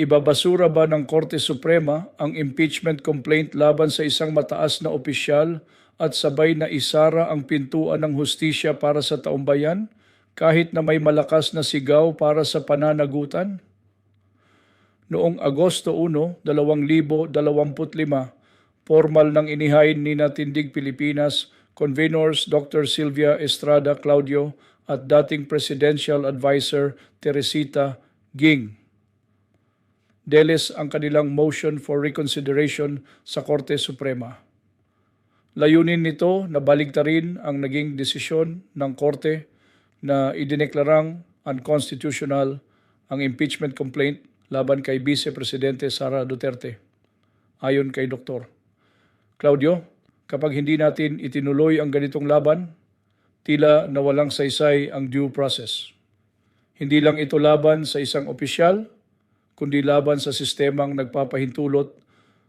Ibabasura ba ng Korte Suprema ang impeachment complaint laban sa isang mataas na opisyal at sabay na isara ang pintuan ng hustisya para sa taumbayan kahit na may malakas na sigaw para sa pananagutan? Noong Agosto 1, 2025, formal nang inihain ni Natindig Pilipinas convenors Dr. Silvia Estrada Claudio at dating Presidential Advisor Teresita Ging Deles ang kanilang motion for reconsideration sa Korte Suprema. Layunin nito na baligtarin ang naging desisyon ng Korte na idineklarang unconstitutional ang impeachment complaint laban kay Vice Presidente Sara Duterte. Ayon kay Dr. Claudio, kapag hindi natin itinuloy ang ganitong laban, tila nawalang saysay ang due process. Hindi lang ito laban sa isang opisyal, kundi laban sa sistemang nagpapahintulot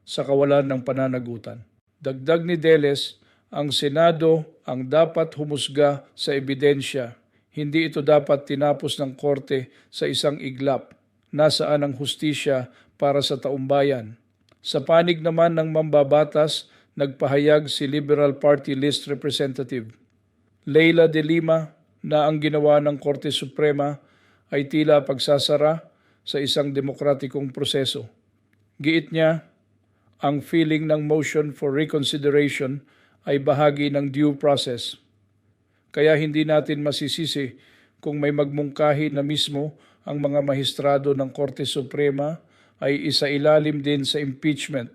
sa kawalan ng pananagutan. Dagdag ni Deles, ang Senado ang dapat humusga sa ebidensya. Hindi ito dapat tinapos ng korte sa isang iglap. Nasaan ang hustisya para sa taumbayan? Sa panig naman ng mambabatas, nagpahayag si Liberal Party List Representative Leila de Lima na ang ginawa ng Korte Suprema ay tila pagsasara sa isang demokratikong proseso. Giit niya, ang feeling ng motion for reconsideration ay bahagi ng due process. Kaya hindi natin masisisi kung may magmungkahi na mismo ang mga mahistrado ng Korte Suprema ay isailalim din sa impeachment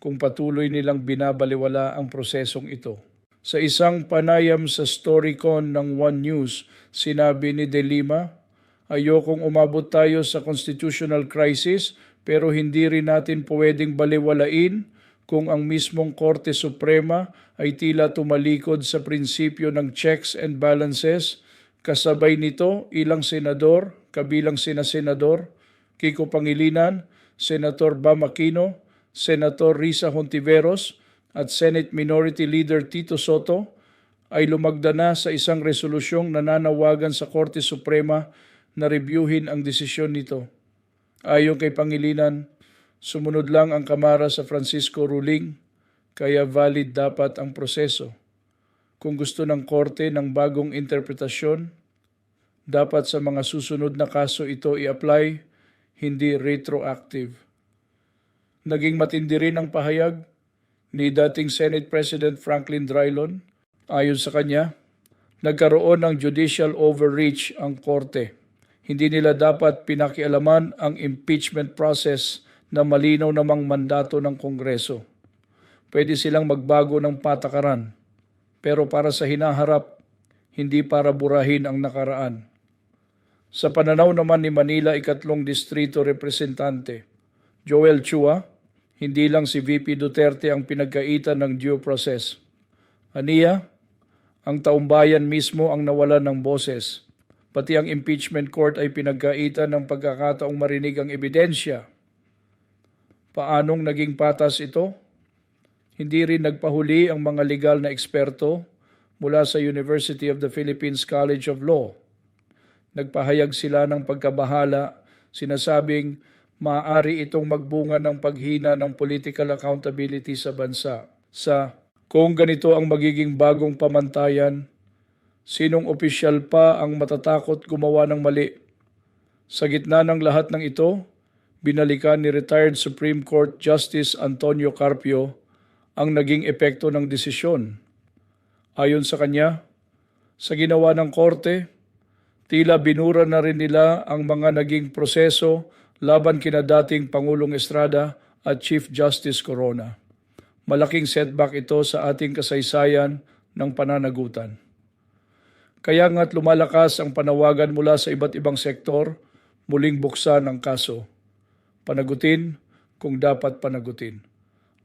kung patuloy nilang binabaliwala ang prosesong ito. Sa isang panayam sa Storycon ng One News, sinabi ni De Lima, Ayokong umabot tayo sa constitutional crisis pero hindi rin natin pwedeng baliwalain kung ang mismong Korte Suprema ay tila tumalikod sa prinsipyo ng checks and balances. Kasabay nito, ilang senador, kabilang sina senador, Kiko Pangilinan, Senator Bam Aquino, Senator Risa Hontiveros at Senate Minority Leader Tito Soto ay lumagda na sa isang resolusyong nananawagan sa Korte Suprema na reviewin ang desisyon nito. Ayon kay Pangilinan, sumunod lang ang Kamara sa Francisco ruling, kaya valid dapat ang proseso. Kung gusto ng korte ng bagong interpretasyon, dapat sa mga susunod na kaso ito i-apply, hindi retroactive. Naging matindi rin ang pahayag ni dating Senate President Franklin Drilon. Ayon sa kanya, nagkaroon ng judicial overreach ang korte hindi nila dapat pinakialaman ang impeachment process na malinaw namang mandato ng Kongreso. Pwede silang magbago ng patakaran, pero para sa hinaharap, hindi para burahin ang nakaraan. Sa pananaw naman ni Manila ikatlong distrito representante, Joel Chua, hindi lang si VP Duterte ang pinagkaitan ng due process. Aniya, ang taumbayan mismo ang nawalan ng boses Pati ang impeachment court ay pinagkaitan ng pagkakataong marinig ang ebidensya. Paanong naging patas ito? Hindi rin nagpahuli ang mga legal na eksperto mula sa University of the Philippines College of Law. Nagpahayag sila ng pagkabahala, sinasabing maaari itong magbunga ng paghina ng political accountability sa bansa. Sa kung ganito ang magiging bagong pamantayan, Sinong opisyal pa ang matatakot gumawa ng mali? Sa gitna ng lahat ng ito, binalikan ni retired Supreme Court Justice Antonio Carpio ang naging epekto ng desisyon. Ayon sa kanya, sa ginawa ng korte, tila binura na rin nila ang mga naging proseso laban kina dating Pangulong Estrada at Chief Justice Corona. Malaking setback ito sa ating kasaysayan ng pananagutan. Kaya nga't lumalakas ang panawagan mula sa iba't ibang sektor muling buksan ang kaso. Panagutin kung dapat panagutin.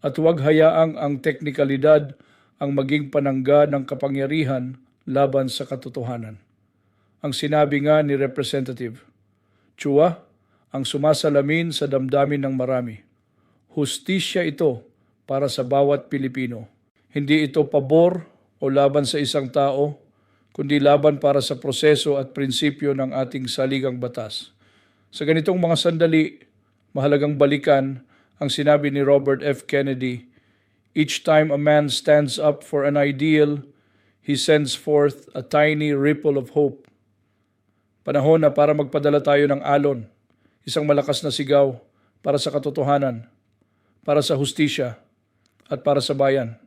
At huwag hayaang ang teknikalidad ang maging panangga ng kapangyarihan laban sa katotohanan. Ang sinabi nga ni Representative, Chua, ang sumasalamin sa damdamin ng marami. Hustisya ito para sa bawat Pilipino. Hindi ito pabor o laban sa isang tao kundi laban para sa proseso at prinsipyo ng ating saligang batas. Sa ganitong mga sandali, mahalagang balikan ang sinabi ni Robert F. Kennedy, Each time a man stands up for an ideal, he sends forth a tiny ripple of hope. Panahon na para magpadala tayo ng alon, isang malakas na sigaw para sa katotohanan, para sa hustisya, at para sa bayan.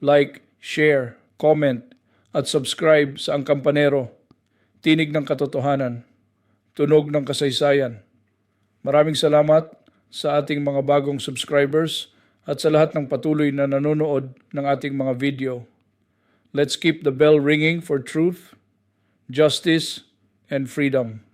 Like, share, comment, at subscribe sa Ang Kampanero, Tinig ng Katotohanan, Tunog ng Kasaysayan. Maraming salamat sa ating mga bagong subscribers at sa lahat ng patuloy na nanonood ng ating mga video. Let's keep the bell ringing for truth, justice, and freedom.